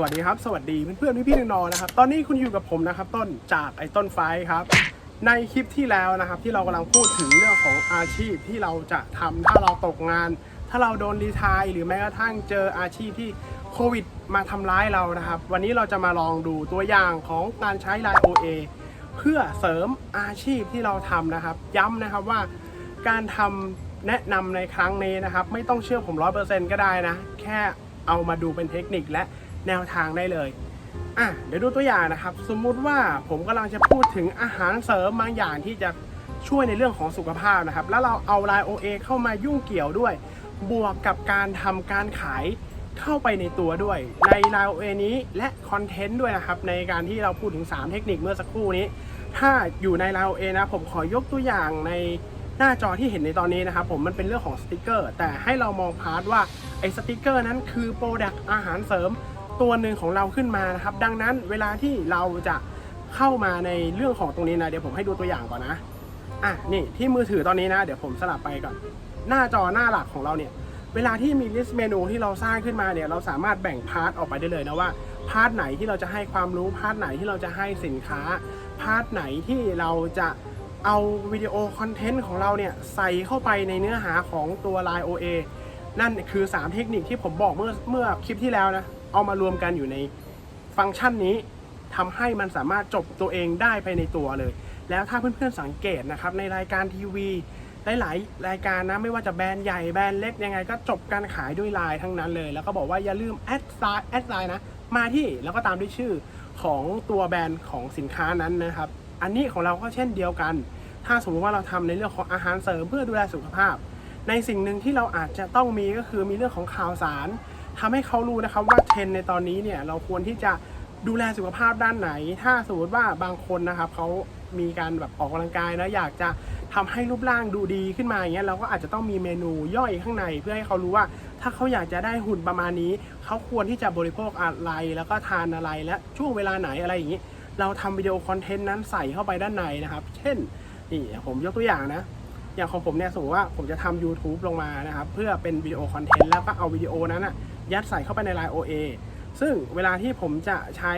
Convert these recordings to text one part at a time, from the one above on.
สวัสดีครับ สวัสดีเพื่อนๆพี่ๆน้องๆนะครับ ตอนนี้คุณอยู่กับผมนะครับ ต้นจากไอ้ต้นไฟครับ ในคลิปที่แล้วนะครับ ที่เรากำลังพูดถึงเรื่องของอาชีพที่เราจะทำถ้าเราตกงาน ถ้าเราโดนรีทายหรือแม้กระทั่งเจออาชีพที่โควิดมาทำร้ายเรานะครับ วันนี้เราจะมาลองดูตัวอย่างของการใช้ Line OA เพื่อเสริมอาชีพที่เราทำนะครับ ย้ำนะครับว่าการทำแนะนำในครั้งนี้นะครับ ไม่ต้องเชื่อผมร้อยเปอร์เซ็นต์ก็ได้นะ แค่เอามาดูเป็นเทคนิคและ แนวทางได้เลยอะเดี๋ยวดูตัวอย่างนะครับ สมมุติว่าผมกำลังจะพูดถึงอาหารเสริมบางอย่างที่จะช่วยในเรื่องของสุขภาพนะครับ แล้วเราเอา Line OA เข้ามายุ่งเกี่ยวด้วย บวกกับการทำการขายเข้าไปในตัวด้วย ใน Line OA นี้และคอนเทนต์ด้วยนะครับ ในการที่เราพูดถึง 3 เทคนิคเมื่อสักครู่นี้ ถ้าอยู่ใน Line OA นะผมขอยกตัวอย่างในหน้าจอที่เห็นในตอนนี้นะครับผมมันเป็นเรื่องของสติกเกอร์ แต่ให้เรามองพาร์ทว่าไอ้สติกเกอร์นั้นคือโปรดักต์อาหารเสริม ตัวหนึ่งของเราขึ้นมานะครับ ดังนั้นเวลาที่เราจะเข้ามาในเรื่องของตรงนี้นะเดี๋ยวผมให้ดูตัวอย่างก่อนนะอะนี่ที่มือถือตอนนี้นะ เดี๋ยวผมสลับไปก่อนหน้าจอหน้าหลักของเราเนี่ย เวลาที่มีลิสต์เมนูที่เราสร้างขึ้นมาเนี่ยเราสามารถแบ่งพาร์ทออกไปได้เลยนะว่าพาร์ทไหนที่เราจะให้ความรู้พาร์ทไหนที่เราจะให้สินค้าพาร์ทไหนที่เราจะเอาวิดีโอคอนเทนต์ของเราเนี่ยใส่เข้าไปในเนื้อหาของตัว Line OA นั่นคือ 3 เทคนิคที่ผมบอกเมื่อเมื่อคลิปที่แล้วนะ เอามารวมกันอยู่ในฟังก์ชันนี้ทำให้มันสามารถจบตัวเองได้ไปในตัวเลย แล้วถ้าเพื่อนๆสังเกตนะครับในรายการทีวีหลายๆรายการนะไม่ว่าจะแบรนด์ใหญ่แบรนด์เล็กยังไงก็จบการขายด้วยไลน์ทั้งนั้นเลย แล้วก็บอกว่าอย่าลืมแอดไลน์แอดไลน์นะมาที่แล้วก็ตามด้วยชื่อของตัวแบรนด์ของสินค้านั้นนะครับ อันนี้ของเราก็เช่นเดียวกัน ถ้าสมมติว่าเราทำในเรื่องของอาหารเสริมเพื่อดูแลสุขภาพ ในสิ่งหนึ่งที่เราอาจจะต้องมีก็คือมีเรื่องของข่าวสาร ทำให้เขารู้นะครับว่าเทรนในตอนนี้เนี่ยเราควรที่จะดูแลสุขภาพด้านไหน ถ้าสมมติว่าบางคนนะครับเขามีการแบบออกกำลังกายนะอยากจะทำให้รูปร่างดูดีขึ้นมาอย่างเงี้ยเราก็อาจจะต้องมีเมนูย่อยข้างใน เพื่อให้เขารู้ว่า ถ้าเขาอยากจะได้หุ่นประมาณนี้ เขาควรที่จะบริโภคอะไร แล้วก็ทานอะไรและช่วงเวลาไหนอะไรอย่างนี้ เราทำวิดีโอคอนเทนต์นั้นใส่เข้าไปด้านในนะครับ เช่นนี่ผมยกตัวอย่างนะ อย่างของผมเนี่ยสมมติว่าผมจะทำ YouTube ลงมานะครับ เพื่อเป็นวิดีโอคอนเทนต์แล้วก็เอาวิดีโอนั้นอะยัดใส่เข้าไปใน Line OA ซึ่งเวลาที่ผมจะใช้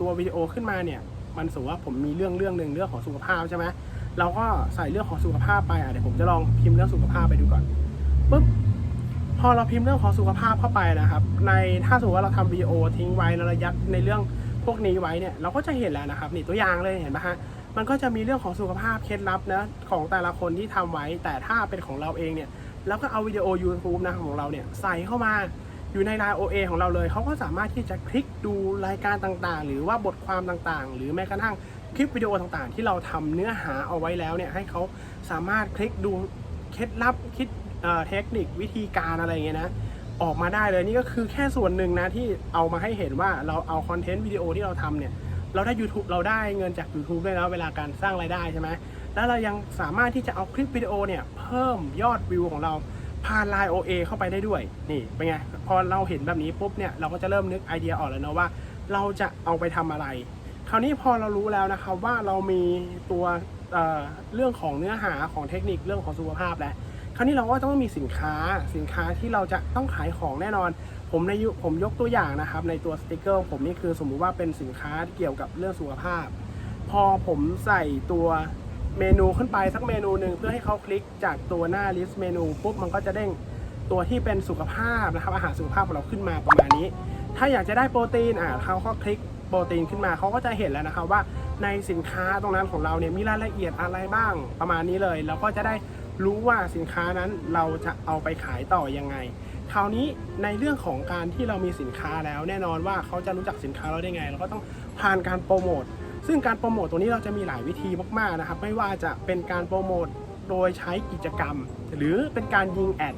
ตัววิดีโอขึ้นมาเนี่ย มันสมมติว่าผมมีเรื่องเรื่องหนึ่งเรื่องของสุขภาพใช่ไหมเราก็ใส่เรื่องของสุขภาพไปอะเดี๋ยวผมจะลองพิมพ์เรื่องสุขภาพไปดูก่อนปุ๊บพอเราพิมพ์เรื่องของสุขภาพเข้าไปนะครับ ในถ้าสมมติว่าเราทำวิดีโอทิ้งไว้แล้วเรายัดในเรื่องพวกนี้ไว้เนี่ยเราก็จะเห็นแล้วนะครับนี่ตัวอย่างเลยเห็นไหมฮะ มันก็จะมีเรื่องของสุขภาพเคล็ดลับนะของแต่ละคนที่ทำไว้ แต่ถ้าเป็นของเราเองเนี่ยเราก็เอาวิดีโอ YouTube นะของเราเนี่ยใส่เข้ามาอยู่ใน Line OA ของเราเลย เขาก็สามารถที่จะคลิกดูรายการต่างๆ หรือว่าบทความต่างๆ หรือแม้กระทั่งคลิปวิดีโอต่างๆ ที่เราทำเนื้อหาเอาไว้แล้วเนี่ยให้เขาสามารถคลิกดูเคล็ดลับคิดเเทคนิควิธีการอะไรเงี้ยนะออกมาได้เลยนี่ก็คือแค่ส่วนหนึ่งนะที่เอามาให้เห็นว่าเราเอาคอนเทนต์วิดีโอที่เราทำเนี่ย เราได้ YouTube เราได้เงินจาก YouTube ด้วยนะเวลาการสร้างรายได้ใช่ไหมแล้วเรายังสามารถที่จะเอาคลิปวิดีโอเนี่ยเพิ่มยอดวิวของเราผ่าน Line OA เข้าไปได้ด้วย นี่เป็นไง พอเราเห็นแบบนี้ปุ๊บเนี่ยเราก็จะเริ่มนึกไอเดียออกแล้วนะว่า เราจะเอาไปทำอะไร คราวนี้พอเรารู้แล้วนะครับว่าเรามีตัวเเรื่องของเนื้อหาของเทคนิคเรื่องของสุขภาพแล้วคราวนี้เราก็ต้องมีสินค้าสินค้าที่เราจะต้องขายของแน่นอน ผมในยุผมยกตัวอย่างนะครับ ในตัวสติกเกอร์ผมนี่คือสมมุติว่าเป็นสินค้าเกี่ยวกับเรื่องสุขภาพ พอผมใส่ตัวเมนูขึ้นไปสักเมนูหนึ่งเพื่อให้เขาคลิกจากตัวหน้าลิสต์เมนูปุ๊บมันก็จะเด้งตัวที่เป็นสุขภาพนะครับอาหารสุขภาพของเราขึ้นมาประมาณนี้ ถ้าอยากจะได้โปรตีนอะเขาก็คลิกโปรตีนขึ้นมาเขาก็จะเห็นแล้วนะครับว่าในสินค้าตรงนั้นของเราเนี่ยมีรายละเอียดอะไรบ้างประมาณนี้เลยเราก็จะได้รู้ว่าสินค้านั้นเราจะเอาไปขายต่อยังไง คราวนี้ในเรื่องของการที่เรามีสินค้าแล้ว แน่นอนว่าเขาจะรู้จักสินค้าเราได้ไง เราก็ต้องผ่านการโปรโมทซึ่งการโปรโมทตรงนี้เราจะมีหลายวิธีมากๆนะครับ ไม่ว่าจะเป็นการโปรโมทโดยใช้กิจกรรม หรือเป็นการยิงแอด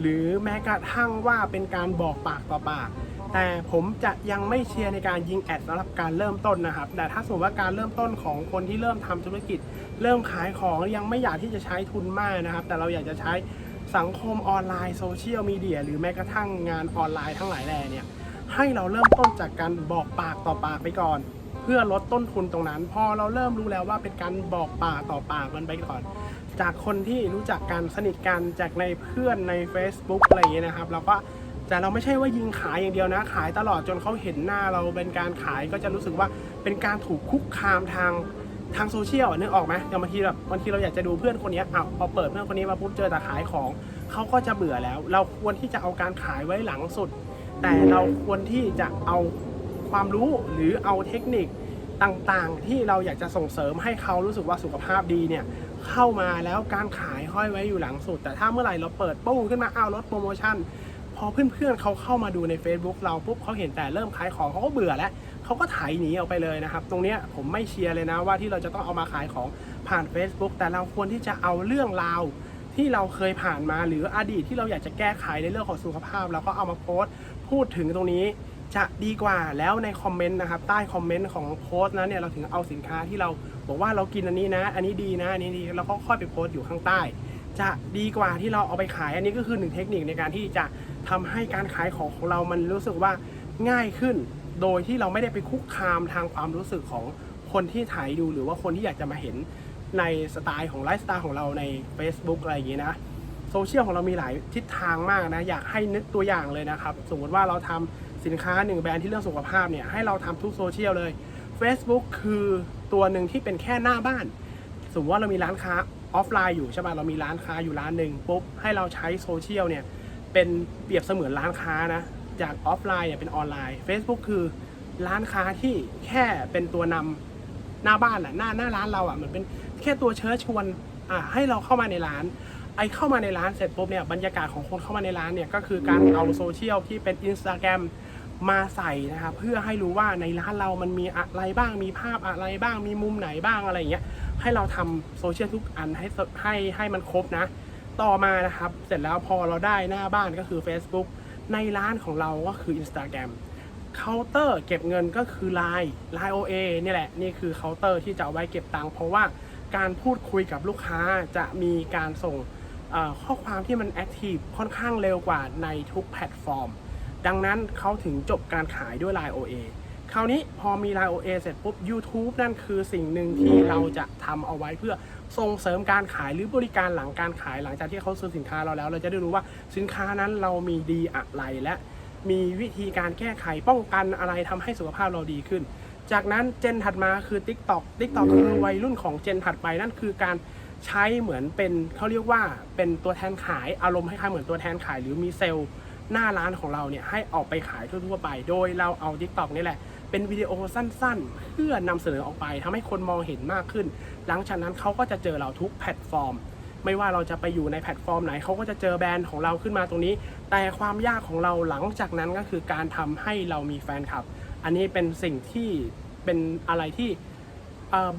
หรือแม้กระทั่งว่าเป็นการบอกปากต่อปาก แต่ผมจะยังไม่เชียร์ในการยิงแอดสำหรับการเริ่มต้นนะครับ แต่ถ้าสมมติว่าการเริ่มต้นของคนที่เริ่มทำธุรกิจ เริ่มขายของยังไม่อยากที่จะใช้ทุนมากนะครับ แต่เราอยากจะใช้ สังคมออนไลน์โซเชียลมีเดียหรือแม้กระทั่งงานออนไลน์ทั้งหลายแหล่เนี่ยให้เราเริ่มต้นจากการบอกปากต่อปากไปก่อน เพื่อลดต้นทุนตรงนั้น พอเราเริ่มรู้แล้วว่าเป็นการบอกปากต่อปากมันไปก่อน จากคนที่รู้จักกันสนิทกันจากในเพื่อนใน Facebook อะไรอย่างเงี้ยนะครับเราก็แต่เราไม่ใช่ว่ายิงขายอย่างเดียวนะ ขายตลอดจนเขาเห็นหน้าเราเป็นการขายก็จะรู้สึกว่าเป็นการถูกคุกคามทาง ทางโซเชียลนึกออกไหมอย่างบางทีแบบบางทีเราอยากจะดูเพื่อนคนนี้อ้าวพอเปิดเพื่อนคนนี้มาปุ๊บเจอแต่ขายของเขาก็จะเบื่อแล้ว เราควรที่จะเอาการขายไว้หลังสุด แต่เราควรที่จะเอาความรู้หรือเอาเทคนิคต่างๆ ที่เราอยากจะส่งเสริมให้เขารู้สึกว่าสุขภาพดีเนี่ยเข้ามาแล้วการขายห้อยไว้อยู่หลังสุด แต่ถ้าเมื่อไหร่เราเปิดปุ้งขึ้นมาอ้าวลดโปรโมชั่นพอเพื่อนๆเขาเข้ามาดูใน Facebook เราปุ๊บเขาเห็นแต่เริ่มขายของเขาก็เบื่อแล้ว เขาก็ไถหนีออกไปเลยนะครับ ตรงเนี้ยผมไม่เชียร์เลยนะว่าที่เราจะต้องเอามาขายของผ่าน Facebook แต่เราควรที่จะเอาเรื่องราวที่เราเคยผ่านมาหรืออดีตที่เราอยากจะแก้ไขในเรื่องของสุขภาพแล้วก็เอามาโพสต์พูดถึงตรงนี้จะดีกว่าแล้วในคอมเมนต์นะครับใต้คอมเมนต์ของโพสต์นั้นเนี่ยเราถึงเอาสินค้าที่เราบอกว่าเรากินอันนี้นะ อันนี้ดีนะอันนี้ดีแล้วก็ค่อยไปโพสต์อยู่ข้างใต้ จะดีกว่าที่เราเอาไปขาย อันนี้ก็คือหนึ่งเทคนิคในการที่จะทำให้การขายของของเรามันรู้สึกว่าง่ายขึ้น โดยที่เราไม่ได้ไปคุกคามทางความรู้สึกของคนที่ถ่ายดูหรือว่าคนที่อยากจะมาเห็นในสไตล์ของไลฟ์สไตล์ของเราใน Facebook อะไรอย่างนี้นะโซเชียลของเรามีหลายทิศทางมากนะ อยากให้นึกตัวอย่างเลยนะครับ สมมติว่าเราทำสินค้าหนึ่งแบรนด์ที่เรื่องสุขภาพเนี่ย ให้เราทำทุกโซเชียลเลย Facebook คือตัวหนึ่งที่เป็นแค่หน้าบ้าน สมมติว่าเรามีร้านค้าออฟไลน์อยู่ใช่ป่ะเรามีร้านค้าอยู่ร้านหนึ่งปุ๊บให้เราใช้โซเชียลเนี่ยเป็นเปรียบเสมือนร้านค้านะ จากออฟไลน์เนี่ยเป็นออนไลน์ Facebook คือร้านค้าที่แค่เป็นตัวนำหน้าบ้านอะหน้าหน้าร้านเราอะเหมือนเป็นแค่ตัวเชิญชวนอะให้เราเข้ามาในร้าน ไอเข้ามาในร้านเสร็จปุ๊บเนี่ยบรรยากาศของคนเข้ามาในร้านเนี่ยก็คือการเอาโซเชียลที่เป็น Instagram มาใส่นะครับเพื่อให้รู้ว่าในร้านเรามันมีอะไรบ้างมีภาพอะไรบ้างมีมุมไหนบ้างอะไรอย่างเงี้ยให้เราทำโซเชียลทุกอันให้ให้ให้มันครบนะ ต่อมานะครับ เสร็จแล้วพอเราได้หน้าบ้านก็คือ Facebook ในร้านของเราก็คือ Instagram เคาน์เตอร์เก็บเงินก็คือ Line Line OA นี่แหละ นี่คือเคาน์เตอร์ที่จะเอาไว้เก็บตังค์เพราะว่าการพูดคุยกับลูกค้าจะมีการส่งข้อความที่มันแอคทีฟค่อนข้างเร็วกว่าในทุกแพลตฟอร์ม ดังนั้นเขาถึงจบการขายด้วย Line OA คราวนี้พอมี Line OA เสร็จปุ๊บ YouTube นั่นคือสิ่งหนึ่งที่เราจะทำเอาไว้เพื่อ ส่งเสริมการขายหรือบริการหลังการขายหลังจากที่เขาซื้อสินค้าเราแล้ว เราจะได้รู้ว่าสินค้านั้นเรามีดีอะไรและมีวิธีการแก้ไขป้องกันอะไรทำให้สุขภาพเราดีขึ้น จากนั้นเจนถัดมาคือ TikTok TikTok คือวัยรุ่นของเจนถัดไปนั่นคือการใช้เหมือนเป็นเขาเรียกว่าเป็นตัวแทนขายอารมณ์คล้ายๆเหมือนตัวแทนขายหรือมีเซลล์หน้าร้านของเราเนี่ยให้ออกไปขายทั่วๆไป โดยเราเอา TikTok นี่แหละ เป็นวิดีโอสั้นๆ เพื่อนำเสนอออกไปทำให้คนมองเห็นมากขึ้น หลังจากนั้นเขาก็จะเจอเราทุกแพลตฟอร์ม ไม่ว่าเราจะไปอยู่ในแพลตฟอร์มไหนเขาก็จะเจอแบรนด์ของเราขึ้นมาตรงนี้ แต่ความยากของเราหลังจากนั้นก็คือการทำให้เรามีแฟนคลับ อันนี้เป็นสิ่งที่เป็นอะไรที่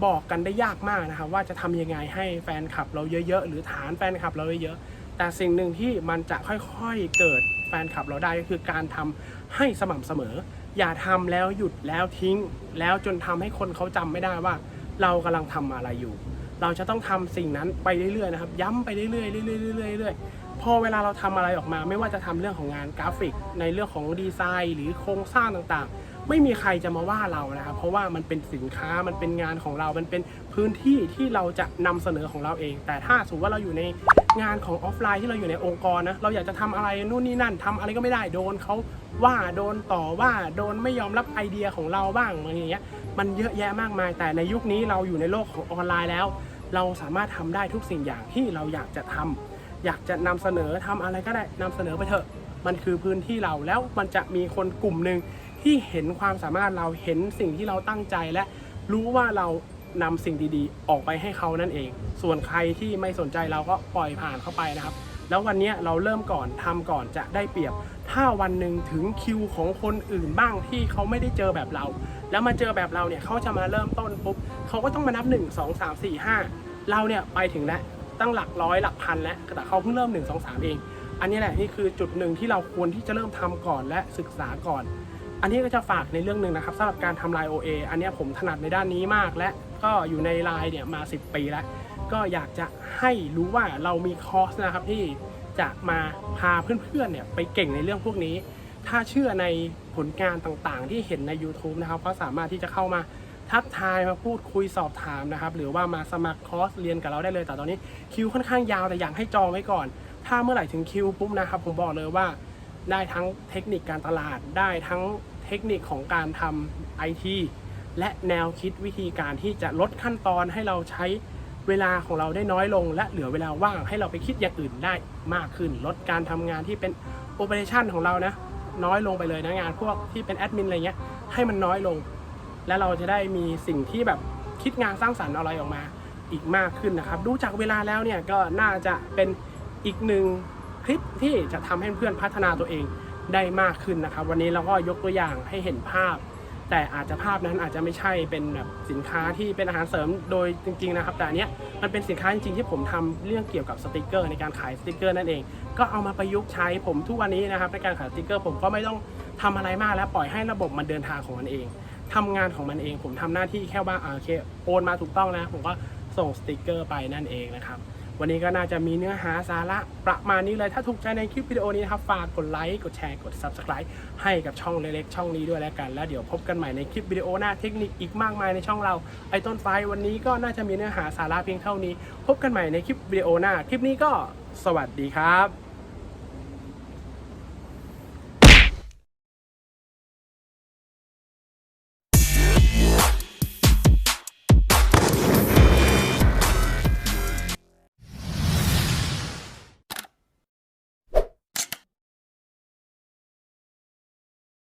บอกกันได้ยากมากนะครับว่าจะทำยังไงให้แฟนคลับเราเยอะๆ หรือฐานแฟนคลับเราเยอะๆ แต่สิ่งหนึ่งที่มันจะค่อยๆเกิดแฟนคลับเราได้ก็คือการทำให้สม่ำเสมอ อย่าทำแล้วหยุดแล้วทิ้ง แล้วจนทำให้คนเขาจำไม่ได้ว่า เรากำลังทำอะไรอยู่ เราจะต้องทำสิ่งนั้นไปเรื่อยๆนะครับ ย้ำไปเรื่อยๆเรื่อยๆเรื่อยๆเรื่อยๆพอเวลาเราทำอะไรออกมา ไม่ว่าจะทำเรื่องของงานกราฟิก ในเรื่องของดีไซน์ หรือโครงสร้างต่างๆ ไม่มีใครจะมาว่าเรานะครับ เพราะว่ามันเป็นสินค้ามันเป็นงานของเรา มันเป็นพื้นที่ที่เราจะนำเสนอของเราเอง แต่ถ้าสมมติว่าเราอยู่ใน งานของออฟไลน์ที่เราอยู่ในองค์กรนะเราอยากจะทำอะไรนู่นนี่นั่นทำอะไรก็ไม่ได้โดนเขาว่าโดนต่อว่าโดนไม่ยอมรับไอเดียของเราบ้างอะไรอย่างเงี้ยมันเยอะแยะมากมาย แต่ในยุคนี้เราอยู่ในโลกของออนไลน์แล้ว เราสามารถทำได้ทุกสิ่งอย่างที่เราอยากจะทำอยากจะนำเสนอทำอะไรก็ได้นำเสนอไปเถอะมันคือพื้นที่เราแล้วมันจะมีคนกลุ่มหนึ่งที่เห็นความสามารถเราเห็นสิ่งที่เราตั้งใจและรู้ว่าเรา นำสิ่งดีๆ ออกไปให้เขานั่นเอง ส่วนใครที่ไม่สนใจเราก็ปล่อยผ่านเข้าไปนะครับ แล้ววันนี้เราเริ่มก่อนทำก่อนจะได้เปรียบ ถ้าวันหนึ่งถึงคิวของคนอื่นบ้างที่เขาไม่ได้เจอแบบเรา แล้วมาเจอแบบเราเนี่ยเขาจะมาเริ่มต้นปุ๊บเขาก็ต้องมานับ 1 2 3 4 5 เราเนี่ยไปถึงแล้วตั้งหลักร้อยหลักพันแล้วแต่เขาเพิ่งเริ่ม 1 2 3 เอง อันนี้แหละนี่คือจุดหนึ่งที่เราควรที่จะเริ่มทำก่อนและศึกษาก่อนอันนี้ก็จะฝากในเรื่องหนึ่งนะครับสำหรับการทำลาย OA อันนี้ผมถนัดในด้านนี้มากและ ก็อยู่ในไลน์เนี่ยมา 10 ปีแล้ว ก็อยากจะให้รู้ว่าเรามีคอร์สนะครับที่จะมาพาเพื่อนๆเนี่ยไปเก่งในเรื่องพวกนี้ ถ้าเชื่อในผลงานต่างๆ ที่เห็นใน YouTube นะครับก็สามารถที่จะเข้ามาทักทายมาพูดคุยสอบถามนะครับ หรือว่ามาสมัครคอร์สเรียนกับเราได้เลยแต่ตอนนี้คิวค่อนข้างยาวแต่อยากให้จองไว้ก่อน ถ้าเมื่อไหร่ถึงคิวปุ๊บนะครับ ผมบอกเลยว่าได้ทั้งเทคนิคการตลาดได้ทั้งเทคนิคของการทำไอที และแนวคิดวิธีการที่จะลดขั้นตอนให้เราใช้เวลาของเราได้น้อยลง และเหลือเวลาว่างให้เราไปคิดอย่างอื่นได้มากขึ้น ลดการทำงานที่เป็นโอเปอเรชันของเรานะ น้อยลงไปเลยนะงานพวกที่เป็นแอดมินอะไรเงี้ยให้มันน้อยลง และเราจะได้มีสิ่งที่แบบคิดงานสร้างสรรค์อะไรออกมาอีกมากขึ้นนะครับ ดูจากเวลาแล้วเนี่ยก็น่าจะเป็นอีกหนึ่งคลิปที่จะทำให้เพื่อนพัฒนาตัวเองได้มากขึ้นนะครับ วันนี้เราก็ยกตัวอย่างให้เห็นภาพ แต่อาจจะภาพนั้นอาจจะไม่ใช่เป็นแบบสินค้าที่เป็นอาหารเสริมโดยจริง ๆ นะครับ แต่เนี้ยมันเป็นสินค้าจริงๆที่ผมทำเรื่องเกี่ยวกับสติกเกอร์ ในการขายสติกเกอร์นั่นเอง ก็เอามาประยุกต์ใช้ผมทุกวันนี้นะครับในการขายสติกเกอร์ ผมก็ไม่ต้องทำอะไรมากแล้วปล่อยให้ระบบมันเดินทางของมันเองทำงานของมันเอง ผมทำหน้าที่แค่ว่าอ่าโอเคโอนมาถูกต้องแล้วผมก็ส่งสติกเกอร์ไปนั่นเองนะครับ วันนี้ก็น่าจะมีเนื้อหาสาระประมาณนี้เลย ถ้าถูกใจในคลิปวิดีโอนี้นะครับฝากกดไลค์ กดแชร์ กด Subscribe ให้กับช่องเล็กๆช่องนี้ด้วยแล้วกัน แล้วเดี๋ยวพบกันใหม่ในคลิปวิดีโอหน้าเทคนิคอีกมากมายในช่องเรา ไอต้นไฟวันนี้ก็น่าจะมีเนื้อหาสาระเพียงเท่านี้ พบกันใหม่ในคลิปวิดีโอหน้า คลิปนี้ก็สวัสดีครับ